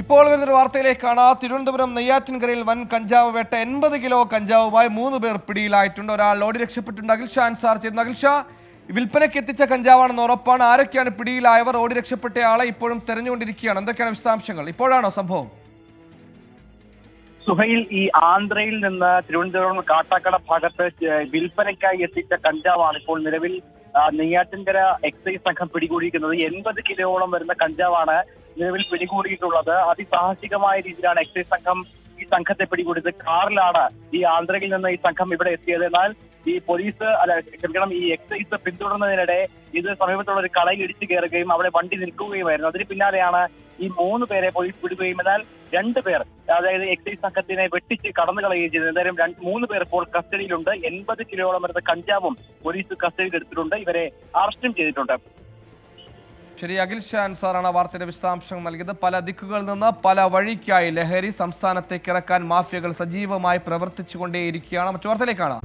ഇപ്പോൾ വരുന്നൊരു വാർത്തയിലേക്കാണ്. തിരുവനന്തപുരം നെയ്യാറ്റിൻകരയിൽ വൻ കഞ്ചാവ് വേട്ട. എൺപത് കിലോ കഞ്ചാവുമായി മൂന്ന് പേർ പിടിയിലായിട്ടുണ്ട്. ഒരാൾ ഓടി രക്ഷപ്പെട്ടിട്ടുണ്ട്. അഖിൽഷാ അൻസാർ ചേരുന്നു. അഖിൽഷാ വിൽപ്പനയ്ക്ക് എത്തിച്ച കഞ്ചാവാണെന്ന് ഉറപ്പാണ്. ആരൊക്കെയാണ് പിടിയിലായവർ? ഓടി രക്ഷപ്പെട്ട ആളെ ഇപ്പോഴും തെരഞ്ഞുകൊണ്ടിരിക്കുകയാണ്. എന്തൊക്കെയാണ് വിശദാംശങ്ങൾ? ഇപ്പോഴാണോ സംഭവം? സുഹൈൽ ഈ ആന്ധ്രയിൽ നിന്ന് തിരുവനന്തപുരം കാട്ടാക്കട ഭാഗത്ത് വിൽപ്പനയ്ക്കായി എത്തിച്ച കഞ്ചാവാണ് ഇപ്പോൾ നിലവിൽ നെയ്യാറ്റിൻകര എക്സൈസ് സംഘം പിടികൂടിയിരിക്കുന്നത്. എൺപത് കിലോയോളം വരുന്ന കഞ്ചാവാണ് നിലവിൽ പിടികൂടിയിട്ടുള്ളത്. അതിസാഹസികമായ രീതിയിലാണ് എക്സൈസ് സംഘം ഈ സംഘത്തെ പിടികൂടിയത്. കാറിലാണ് ഈ ആന്ധ്രയിൽ നിന്ന് ഈ സംഘം ഇവിടെ എത്തിയത്. എന്നാൽ ഈ പോലീസ് അല്ല ക്ഷമിക്കണം ഈ എക്സൈസ് പിന്തുടർന്നതിനിടെ ഇത് സമീപത്തുള്ള ഒരു കടയിൽ ഇടിച്ചു കയറുകയും അവിടെ വണ്ടി നിൽക്കുകയുമായിരുന്നു. അതിന് പിന്നാലെയാണ് ഈ മൂന്ന് പേരെ പോലീസ് പിടിക്കുകയും എന്നാൽ രണ്ട് പേർ അതായത് എക്സൈസ് സംഘത്തിനെ വെട്ടിച്ച് കടന്നു കളയുകയും ചെയ്തു. എന്തായാലും രണ്ട് മൂന്ന് പേർ ഇപ്പോൾ കസ്റ്റഡിയിലുണ്ട്. എൺപത് കിലോയോളം വരുന്ന കഞ്ചാവും പോലീസ് കസ്റ്റഡിയിൽ എടുത്തിട്ടുണ്ട്. ഇവരെ അറസ്റ്റും ചെയ്തിട്ടുണ്ട്. ശരി അഖിൽ ഷാൻ സാറാണ് വാർത്തയുടെ വിശദാംശങ്ങൾ നൽകിയത്. പല ദിക്കുകളിൽ നിന്ന് പല വഴിക്കായി ലഹരി സംസ്ഥാനത്തേക്ക് ഇറക്കാൻ മാഫിയകൾ സജീവമായി പ്രവർത്തിച്ചുകൊണ്ടേയിരിക്കുകയാണ്. മറ്റു വാർത്തയിലേക്കാണ്